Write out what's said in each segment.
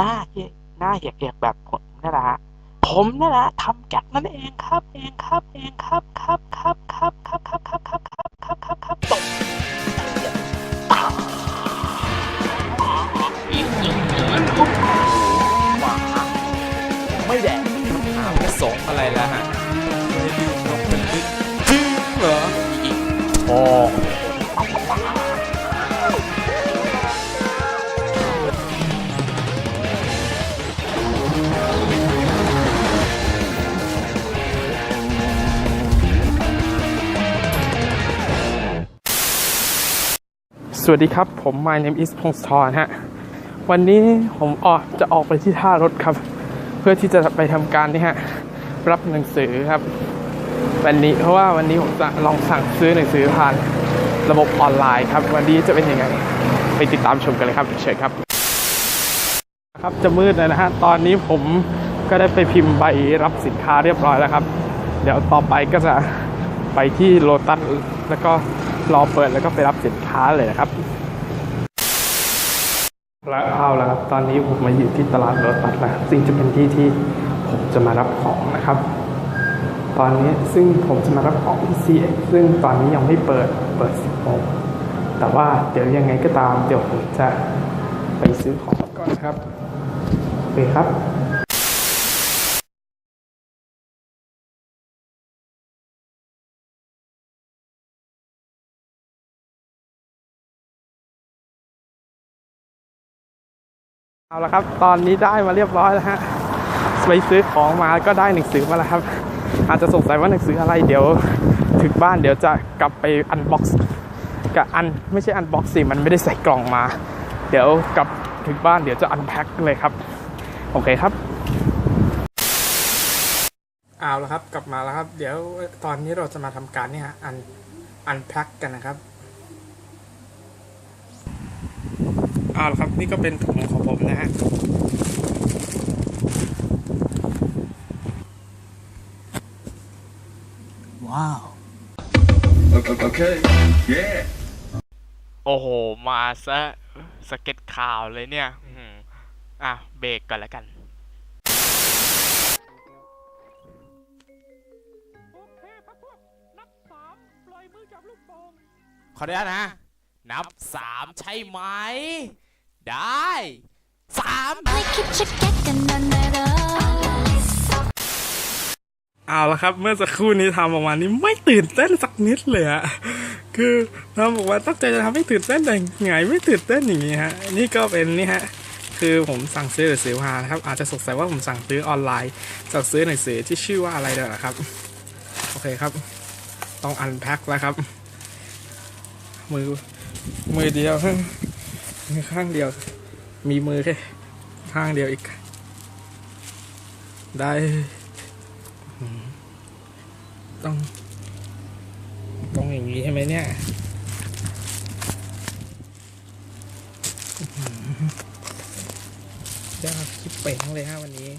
หน้าเหี้ยหน้าเหียกๆแบบผมนั่นแหละฮะผมนั่นแหละทำแก๊กนั่นเองครับเองครับเองครับครับครับครับครับครับครับครับครับครับครับครับตกไม่แดกถามจะสงอะไรแล้วฮะไม่ได้ดูนกเป็นลึกจริงเหรออีกโอ้ สวัสดีครับ ผม My name is พงศธรฮะ วันนี้ผมออกจะออกไปที่ท่ารถครับ เพื่อที่จะไปทำการนี่ฮะ รับหนังสือครับ วันนี้เพราะว่าวันนี้ผมจะลองสั่งซื้อหนังสือผ่านระบบออนไลน์ครับ วันนี้จะเป็นยังไง ไปติดตามชมกันเลยครับเชิญครับ ครับจะมืดแล้วนะฮะ ตอนนี้ผมก็ได้ไปพิมพ์ใบรับสินค้าเรียบร้อยแล้วครับ เดี๋ยวต่อไปก็จะไปที่โลตัสแล้วก็ รอเปิดแล้วก็ไปรับสินค้าเลยนะครับแล้วเอาละครับตอนนี้ผมมาอยู่ที่ตลาดโลตัสแล้วซึ่งจะเป็นที่ที่ผมจะมารับของนะครับ ตอนนี้ซึ่งผมจะมารับของที่ CX ซึ่งตอนนี้ยังไม่เปิดเปิด 10โมงแต่ว่าเดี๋ยวยังไงก็ตามเดี๋ยวผมจะไปซื้อของก่อนครับโอเคครับ เอาละครับ ตอนนี้ได้มาเรียบร้อยแล้วฮะ ไปซื้อของมาก็ได้หนังสือมาแล้วครับ อาจจะสงสัยว่าหนังสืออะไร เดี๋ยวถึงบ้านเดี๋ยวจะกลับไปอันบ็อกซ์กับอันไม่ใช่อันบ็อกซ์สิ มันไม่ได้ใส่กล่องมา เดี๋ยวกลับถึงบ้านเดี๋ยวจะอันแพ็คเลยครับ โอเคครับ เอาละครับ กลับมาแล้วครับ เดี๋ยวตอนนี้เราจะมาทำการเนี่ยอันอันแพ็คกันนะครับ เอาละครับนี่ก็เป็นถุงของผมนะฮะ Okay. Yeah. โอ้โห มาซะสเก็ตข่าวเลยเนี่ยอื้อหืออะ เบรกก่อนแล้วกันขออนุญาตนะ นับสามใช่ไหม ได้สามไม่คิดจะแก้กันนานแล้วเอาละครับ เมื่อสักครู่นี้ทำออกมานี้ไม่ตื่นเต้นสักนิดเลยอะคือทำบอกว่าตั้งใจจะทำให้ตื่นเต้นแต่ไงไม่ตื่นเต้นอย่างนี้ฮะ นี่ก็เป็นนี่ฮะคือผมสั่งซื้อหนังสือมานะครับ อาจจะสงสัยว่าผมสั่งซื้อออนไลน์สั่งซื้อหนังสือที่ชื่อว่าอะไรเด้อครับ โอเคครับ ต้องอันแพ็คแล้วครับ มือมือเดียว มือข้างเดียว มีมือแค่ข้างเดียวอีก ได้ ต้อง ต้องอย่างนี้ใช่ไหมเนี่ยอื้อหือยอดคลิปเป่งเลยฮะวันนี้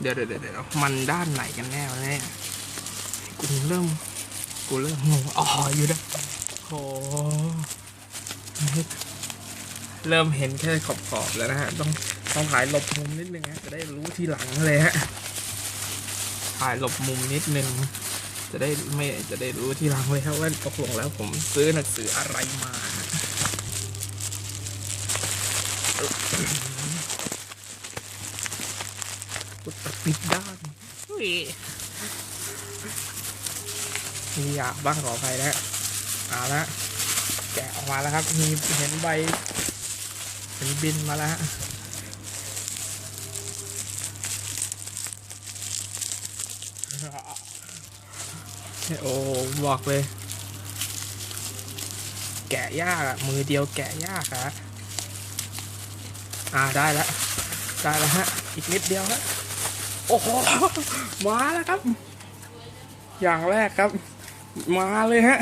เดี๋ยวเดี๋ยวเดี๋ยวเดี๋ยวมันด้านไหนกันแน่วะเนี่ยกูเริ่ม กูเริ่มงงอ๋ออยู่ด้านโอ้เริ่มเห็นแค่ขอบๆแล้วนะฮะ ต้องต้องถ่ายหลบมุมนิดนึงฮะจะได้รู้ทีหลังเลยฮะถ่ายหลบมุมนิดนึง จะได้ไม่จะได้รู้ทีหลังเลยครับว่าตกลงแล้วผมซื้อหนังสืออะไรมาฮะกดปิดด้านอุ้ย มีอยาบ้างขออภัยนะฮะเอาละแกะออกมาแล้วครับ มีเห็นใบเห็นบินมาแล้วฮะโอ้บอกเลย แกะยากอะมือเดียวแกะยากอะอ่าได้แล้วได้แล้วฮะ อีกนิดเดียวฮะโอ้โห มาแล้วครับ อย่างแรกครับ มาเลยฮะ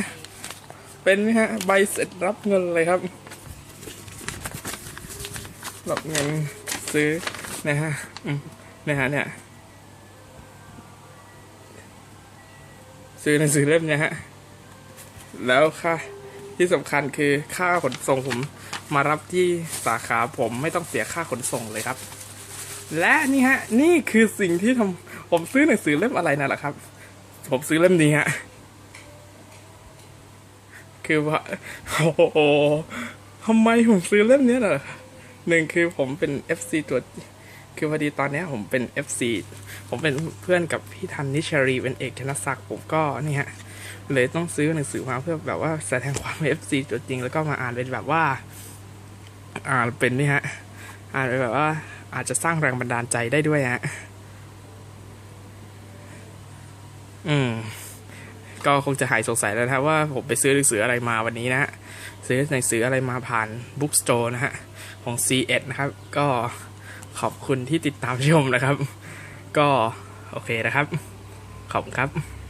เป็นฮะใบเสร็จรับเงินเลยครับ รับเงินซื้อนะฮะนะฮะเนี่ยซื้อหนังสือเล่มเนี่ยฮะ แล้วค่าที่สำคัญคือค่าขนส่งผมมารับที่สาขาผมไม่ต้องเสียค่าขนส่งเลยครับ และนี่ฮะ นี่คือสิ่งที่ทำผมซื้อหนังสือเล่มอะไรนั่นแหละครับ ผมซื้อเล่มนี้ฮะ คือว่าโอ้โหทำไมผมซื้อเล่มนี้น่ะหนึ่งคือผมเป็น FC ตัวคือพอดีตอนนี้ผมเป็น FC ผมเป็นเพื่อนกับพี่ทันนิชารีเป็นเอกธนศักดิ์ผมก็เนี่ฮะเลยต้องซื้อหนังสือมาเพื่อแบบว่าแสดงความเป็น FC ตัวจริง แล้วก็มาอ่านเป็นแบบว่า อ่านเป็นนี่ฮะ อ่านเป็นแบบว่าอาจจะสร้างแรงบันดาลใจได้ด้วยฮะ อืม ก็คงจะหายสงสัยแล้วนะว่าผมไปซื้อหนังสืออะไรมาวันนี้นะฮะซื้อหนังสืออะไรมาผ่านบุ๊กสโตร์นะฮะของ C1 นะครับ ก็ขอบคุณที่ติดตามชมนะครับ ก็โอเคนะครับ ขอบคุณครับ